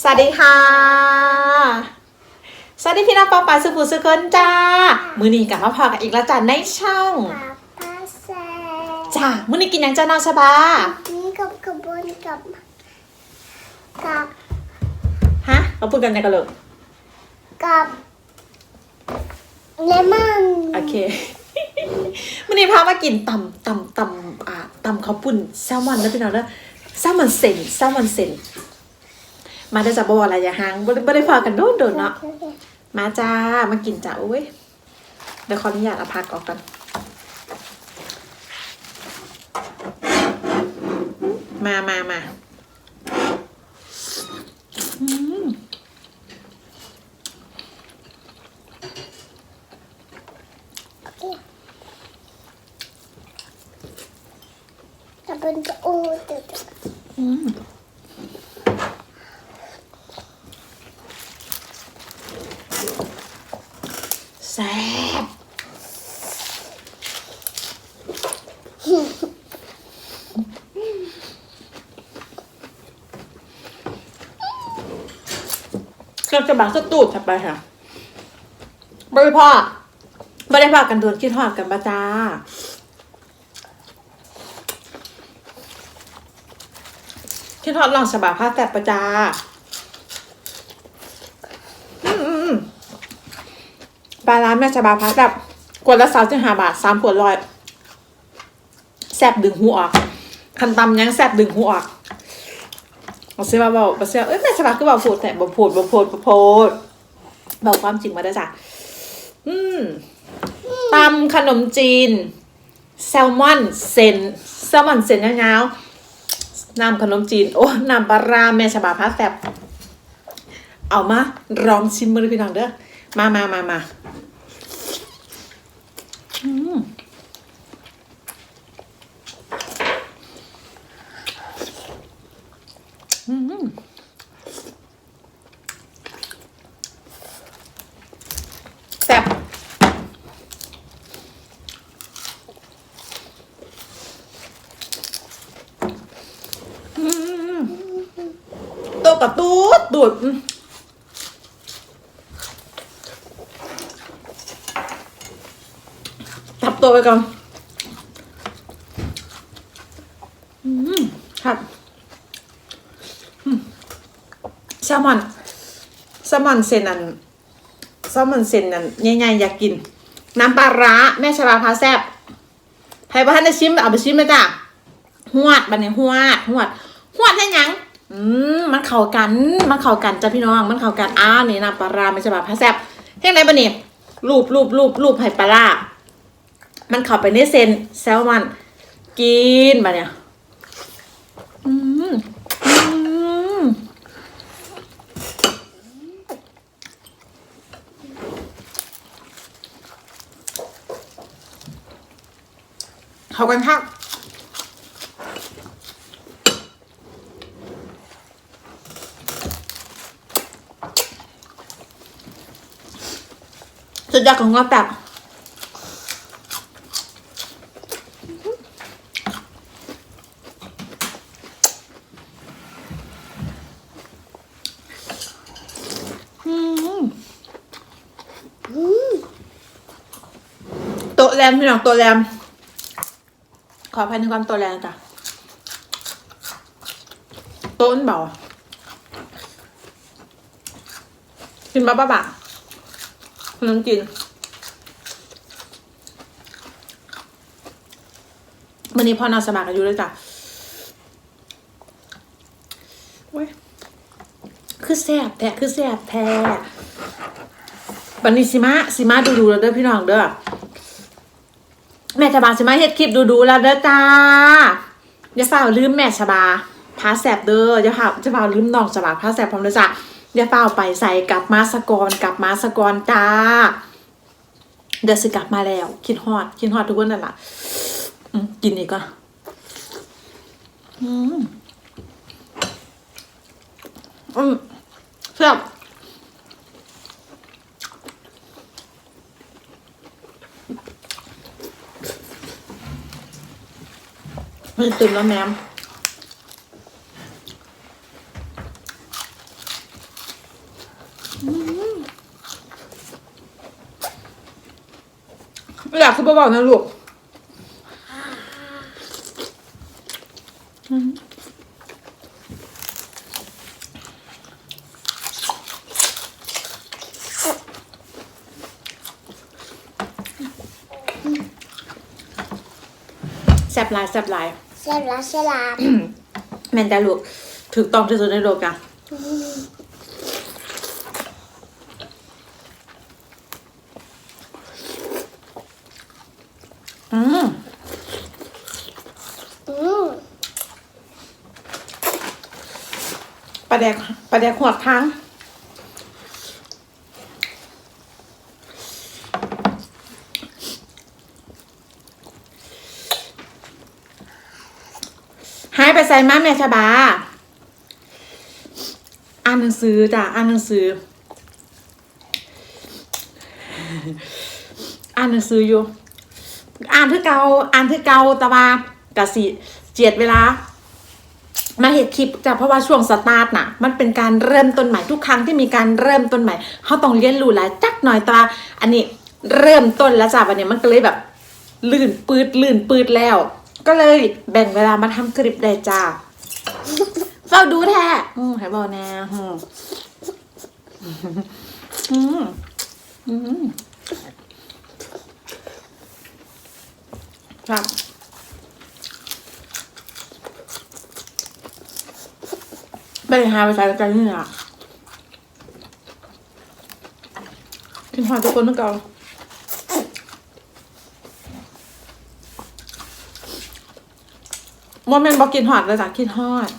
สวัสดีค่ะ สวัสดีพี่น้องปอปาสุภูสุคนจ้า มือนี้กลับมาพอกันอีกแล้วจ้าในช่องปาปาแซจ้ามือนี้กินหยังจ้าน้องชะบานี่กับกระบวนกับกับฮะเราพูดกันในกระโหลกกับเลมอนโอเคมือนี้พามากินตำตำตำอ่าตำข้าวปุ้นแซลมอนนะพี่น้องเด้อแซลมอนเซนแซลมอนเซน มาได้จากบอะไรอย่าห่างบ่ได้บ่ได้พอกันโดนโดนเนาะมาจ้ามากินจ้าอุ้ยเดี๋ยวขออนุญาตเอาพักออกกันมามามาอืมกระบวนจะโอ้ตึก แซ่บเครื่องจะบังสตูดถัดไปค่ะบริพ่อไม่ได้พากันโดนคิดหอดกันปะจ้าคิดทอดลองฉบาผ้าแตบประจาอืมอืมอืม ปลาร้าแม่ฉบาผ้าแตบขวดละสามสิบห้าบาทสามขวดร้อยแซบดึงหูออก คันตำยังแซบดึงหูออกเอาเสียมาบอกเอาเสียเอ้ยแม่ฉบาคือบอกโผดแต่บอกโผดบอกโผดบอกโผดบอกความจริงมาได้จ้ะอืมตำขนมจีน แซลมอนเซนแซลมอนเซนยาวๆน้ำขนมจีน โอ้น้ำปลาร้าแม่ฉบาพาแซบเอามาลองชิมมือพี่น้องเด้อ มามามามาอืมอืมแซ่บอืมตัวกับตูดตูดอืมจับ ตัวไปก่อนอืมครับอืมแซลมอนแซลมอนเซนนันแซลมอนเซนนันใหญ่ๆอยากกิน น้ำปลาร้าแม่ชาบาพาแซบใครบ้านได้ชิมเอาไปชิมไหมจ้ะหวดบันนี้หวดหวดหวดให้ยังอืมมันเข้ากัน มันเข้ากันจ้ะพี่น้อง มันเข้ากันอ้าวนี่น้ำปลาร้าแม่ชาบาพาแซบเฮ้ยไรบันนี้รูปรูปรูปรูปให้ปลาร้า มันเข้าไปในเซนแซลมอนกินมาเนี่ยอืมอืมเข้ากันครับสุดยอดของงอบแบบ อืมโต๊ะ แรมพี่น้องต๊ะแรม ขออภัยในความต๊ะแรมจ้ะโต๊ะมันเบากินบ้าบ้าบ้าขนมกินวันนี้พ่อนอนสมัครอายุเลยจ้ะเว้ยคือแซ่บแท้คือแซ่บแท้บันนี้สิมาสิมาดูดูแล้วเด้อพี่น้องเด้อ แม่ชบาใช่ไหมเฮ็ดคลิปดูดูๆแล้วเด้อจ้าอย่าฝ่าลืมแม่ชบาพาแสบเด้ออย่าฝ่าอย่าฝ่าลืมน้องชบาพาแสบพร้อมเด้อจ้าอย่าฝ่าไปใส่กลับมาสกอนกลับมาสกอนจ้าเดี๋ยวสิกลับมาแล้ว คิดฮอด คิดฮอดทุกคนนั่นล่ะอืมกินอีกก่อนอืม อืมแซ่บ มันตื่นแล้วแมมไม่อยากคือเบาๆนะลูกแซ่บลายแซ่บลาย เสร็จแล้วเสร็จแล้วแมนดาลูกถูกต้องที่สุดในโลกอะอืมอืมปลาแดกปลาแดกหัวค้างหายไป ใส่มาแม่ชบา อ่านหนังสือจ้ะอ่านหนังสือ อ่านหนังสืออยู่ อ่านคือเกาอ่านคือเกาแตะวากะสิเจียดเวลา มาเห็นคลิปจ้ะเพราะว่าช่วงสตาร์ทน่ะ มันเป็นการเริ่มต้นใหม่ทุกครั้งที่มีการเริ่มต้นใหม่เขาต้องเรียนรู้หลายจักหน่อยตาอันนี้เริ่มต้นแล้วจ้ะวันนี้มันก็เลยแบบ ลื่นปืดลื่นปืดแล้ว ก็เลยแบ่งเวลามาทำคลิปได้จ้าเฝ้าดูแท้อืมให้บอกแน่อืมอืมอืมครับไปหาไปใส่กันนี่อะกินหอยทุกคนนึกเอา โมเมนต์บอกกินหอดเลยจ้ะกินหอด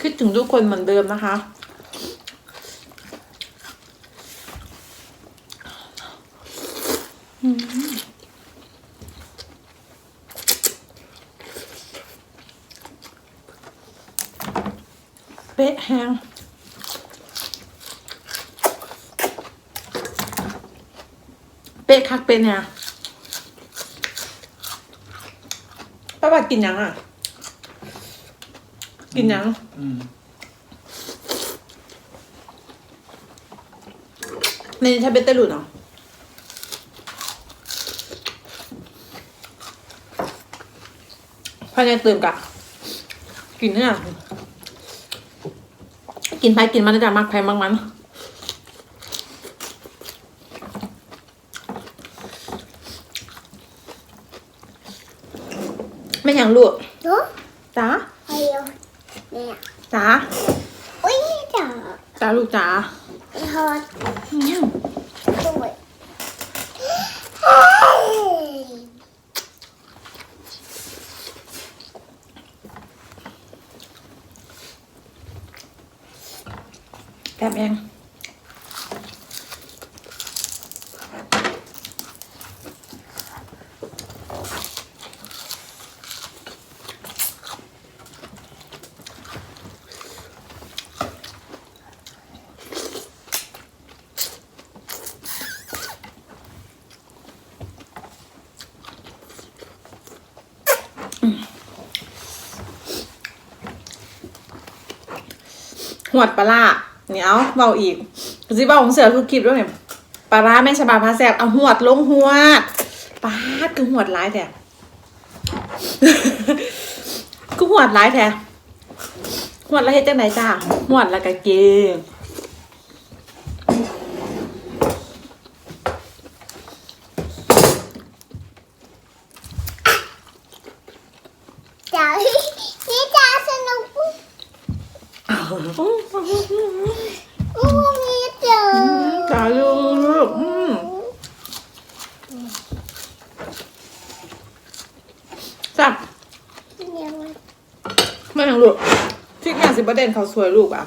คิดถึงทุกคนเหมือนเดิมนะคะ เป๊ะแฮงเป๊ะคักเป็นเนี่ย ป้าบัดกินยังอะ กินยัง Mm. ในนี้ใช้เบตเตอร์ลูดเหรอภายในตื่นกะกินเนี่ย กินไปกินมันจะมักแพงบางมัน ไม่อย่างลูก เนาะ จ้า ไปเอาเนี่ย จ้า อุ้ยจ๋า จ้าลูกจ้า ทอด อืม ด้วย แอบเอง หวดปลาเนี่ยเอาเบาอีกสิเบาของเสือทุกคลิปด้วยเนี่ยปลาร้าแม่ชะบาพาแซบเอาหวดลงหวดปาดคือหวดร้ายแท้คือหวดร้ายแท้หวดแล้วเฮ็ดจังไหนจ้าหวดแล้วก็เกง จ๋านี่จ๋าสนุกปุ๊บอู้มีเจอ จ้าลูกอืมจับ เนี่ยมัน ไม่ ยังลูกที่งานสิบประเด็นเขาสวยลูกอะ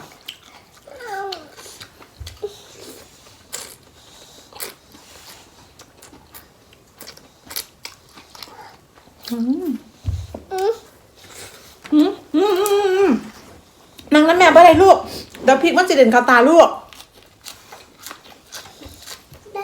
อืมอืมอืมอืมนางแล้วแม่บ่ได้ลูกเดี๋ยวพริกมันจะเด่นเขาตาลูกได้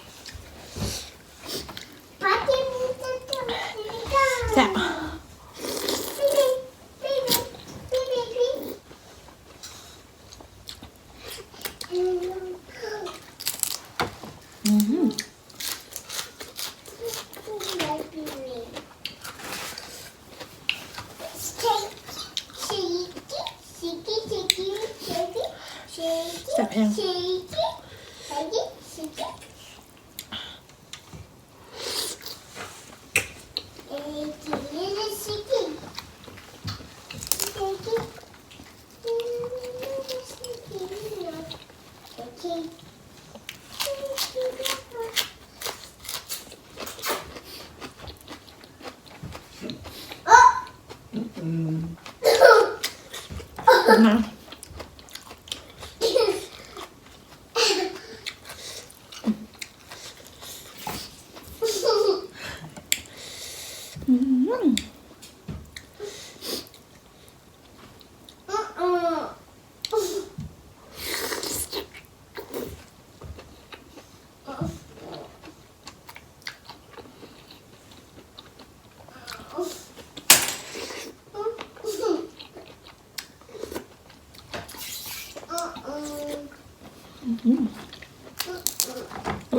ได้นี่มีอีกมีปุ๊บนี่ก็ ลูกไปละ น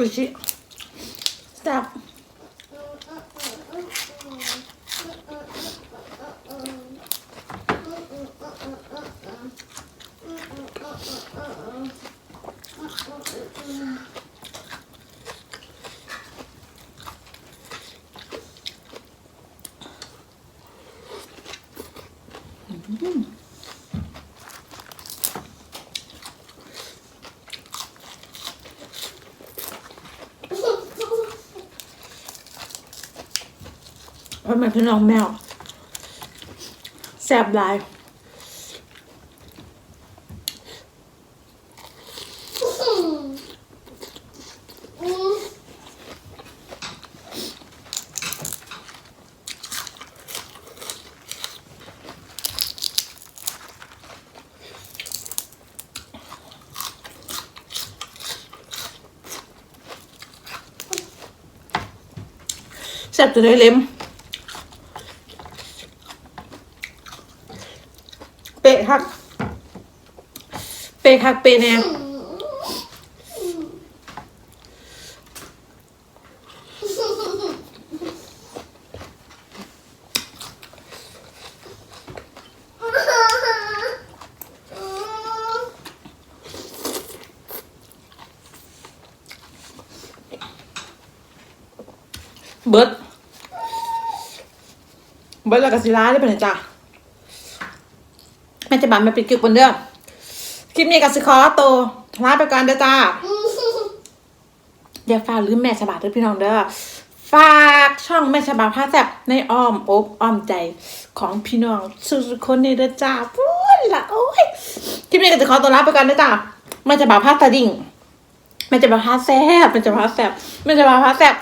ะโอ้ยชิจับ พ่อแม่พี่น้องแมวแซบหลายแซ่บจะได้เล็ม เปะคัก เปะคักเปะแน่เบิร์ดเบิร์ดแล้วก็สิลาได้ปะเนี่ยจ้ะแม่จะบานมาปิดกึกบนเด้อ คลิปนี้ก็สิขอตัวลาไปก่อนเด้อจ้าอย่าฝากลืมแม่ฉบับด้วยพี่น้องเด้อฝากช่องแม่ฉบับพาแซบในอ้อมอกอ้อมใจของพี่น้องสุดๆคนในเด้อจ้าพูดละโอ้ยคลิปนี้ก็จะขอตัวลาไปก่อนเด้อจ้าแม่ฉบับพาสดิ่งแม่ฉบับพาแซบแม่ฉบับพาแซบแม่ฉบับพาแซบ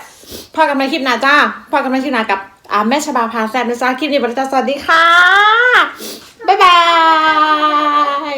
พอกันในคลิปหน้าจ้าพอกันในคลิปหน้ากับอ่าแม่ฉบับพาแซบนะจ้าคลิปนี้บริจาสวัสดีค่ะบ๊ายบาย